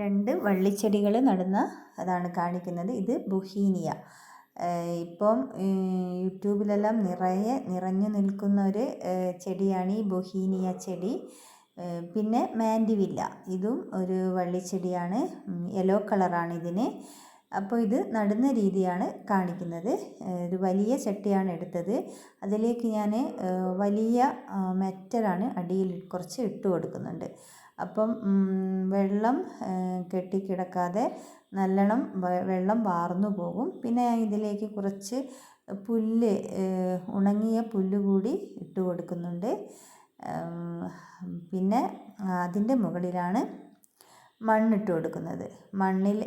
രണ്ട് വള്ളിച്ചെടികൾ നടുന്ന അതാണ് കാണിക്കുന്നത്. ഇത് ബുഹീനിയ. ഇപ്പം യൂട്യൂബിലെല്ലാം നിറയെ നിറഞ്ഞു നിൽക്കുന്ന ഒരു ചെടിയാണ് ഈ ബൊഹീനിയ ചെടി. പിന്നെ മാൻഡിവില്ല. ഇതും ഒരു വള്ളിച്ചെടിയാണ്. യെല്ലോ കളറാണ് ഇതിന്. അപ്പോൾ ഇത് നടുന്ന രീതിയാണ് കാണിക്കുന്നത്. ഒരു വലിയ ചട്ടിയാണ് എടുത്തത്. അതിലേക്ക് ഞാൻ വലിയ മെറ്റലാണ് അടിയിൽ കുറച്ച് ഇട്ട് കൊടുക്കുന്നുണ്ട്. അപ്പം വെള്ളം കെട്ടിക്കിടക്കാതെ നല്ലോണം വെള്ളം വാർന്നു പോകും. പിന്നെ ഇതിലേക്ക് കുറച്ച് പുല്ല് ഉണങ്ങിയ പുല്ല് കൂടി ഇട്ട് കൊടുക്കുന്നുണ്ട്. പിന്നെ അതിന്റെ മുകളിലാണ് മണ്ണിട്ട് കൊടുക്കുന്നത്. മണ്ണിൽ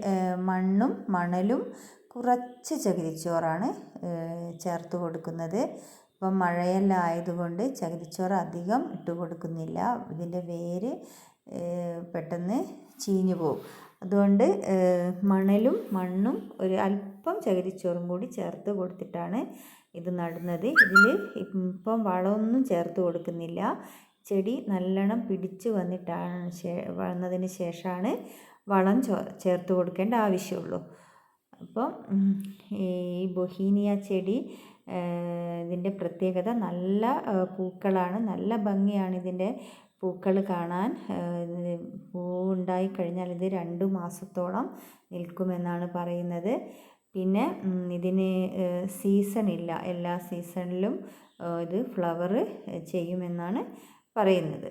മണ്ണും മണലും കുറച്ച് ചകിരിച്ചോറാണ് ചേർത്ത് കൊടുക്കുന്നത്. ഇപ്പം മഴയെല്ലാം ആയതുകൊണ്ട് ചകിരിച്ചോറ് അധികം ഇട്ട് കൊടുക്കുന്നില്ല. ഇതിന്റെ വേര് പെട്ടെന്ന് ചീഞ്ഞു പോകും അതുകൊണ്ട് മണലും മണ്ണും ഒരു അല്പം ചകിരിച്ചോറും കൂടി ചേർത്ത് കൊടുത്തിട്ടാണ് ഇത് നടുന്നത്. ഇതിൽ ഇപ്പം വളമൊന്നും ചേർത്ത് കൊടുക്കുന്നില്ല. ചെടി നല്ലോണം പിടിച്ച് വന്നിട്ടാണ് വന്നതിന് ശേഷമാണ് വളം ചേർത്ത് കൊടുക്കേണ്ട ആവശ്യമുള്ളൂ. അപ്പം ഈ ബൊഹീനിയ ചെടി ഇതിന്റെ പ്രത്യേകത നല്ല പൂക്കളാണ്. നല്ല ഭംഗിയാണ് ഇതിന്റെ പൂക്കൾ കാണാൻ പൂ ഉണ്ടായി കഴിഞ്ഞാൽ ഇത് രണ്ട് മാസത്തോളം നിൽക്കുമെന്നാണ് പറയുന്നത്. പിന്നെ ഇതിന് സീസൺ ഇല്ല. എല്ലാ സീസണിലും ഇത് ഫ്ലവർ ചെയ്യുമെന്നാണ് പറയുന്നത്.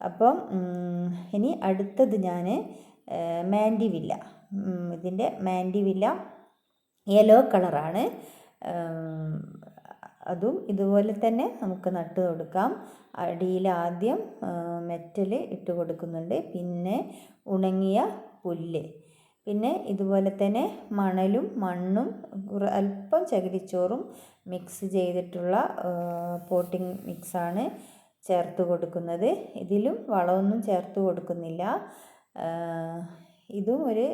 അപ്പം ഇനി അടുത്തത് ഞാൻ മാൻഡിവില്ല ഇതിന്റെ മാൻഡിവില്ല യെല്ലോ കളറാണ് അതും ഇതുപോലെ തന്നെ നമുക്ക് നട്ട് കൊടുക്കാം. അടിയിൽ ആദ്യം മെറ്റൽ ഇട്ട് കൊടുക്കുന്നുണ്ട്. പിന്നെ ഉണങ്ങിയ പുല്ല്. പിന്നെ ഇതുപോലെ തന്നെ മണലും മണ്ണും അല്പം ചകിരിച്ചോറും മിക്സ് ചെയ്തിട്ടുള്ള പോട്ടിംഗ് മിക്സാണ് ചേർത്ത് കൊടുക്കുന്നത്. ഇതിലും വളമൊന്നും ചേർത്ത് കൊടുക്കുന്നില്ല. ഇതും ഒരു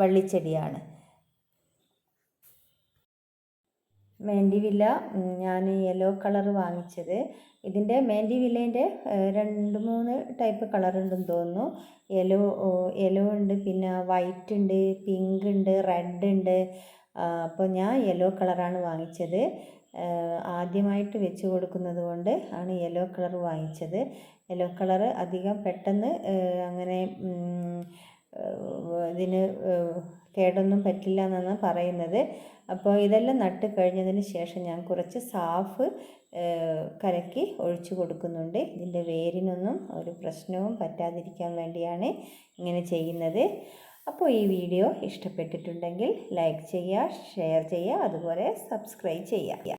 വള്ളിച്ചെടിയാണ്. മേണ്ടിവില്ല ഞാൻ യെല്ലോ കളർ വാങ്ങിച്ചത്. ഇതിന്റെ മേണ്ടിവില്ലേന്റെ രണ്ട് മൂന്ന് ടൈപ്പ് കളർ ഉണ്ടെന്ന് തോന്നുന്നു. യെല്ലോ യെല്ലോ ഉണ്ട് പിന്നെ വൈറ്റ് ഉണ്ട് പിങ്ക് ഉണ്ട് റെഡ് ഉണ്ട്. അപ്പോൾ ഞാൻ യെല്ലോ കളറാണ് വാങ്ങിച്ചത്. ആദ്യമായിട്ട് വെച്ച് കൊടുക്കുന്നത് കൊണ്ട് ആണ് യെല്ലോ കളർ വാങ്ങിച്ചത്. യെല്ലോ കളർ അധികം പെട്ടെന്ന് അങ്ങനെ ഇതിന് കേടൊന്നും പറ്റില്ല എന്നാണ് പറയുന്നത്. അപ്പോൾ ഇതെല്ലാം നട്ട് കഴിഞ്ഞതിന് ശേഷം ഞാൻ കുറച്ച് സാഫ് കലക്കി ഒഴിച്ചു കൊടുക്കുന്നുണ്ട്. ഇതിന്റെ വേരിനൊന്നും ഒരു പ്രശ്നവും പറ്റാതിരിക്കാൻ വേണ്ടിയാണ് ഇങ്ങനെ ചെയ്യുന്നത്. അപ്പോൾ ഈ വീഡിയോ ഇഷ്ടപ്പെട്ടിട്ടുണ്ടെങ്കിൽ ലൈക്ക് ചെയ്യുക ഷെയർ ചെയ്യുക അതുപോലെ സബ്സ്ക്രൈബ് ചെയ്യുക.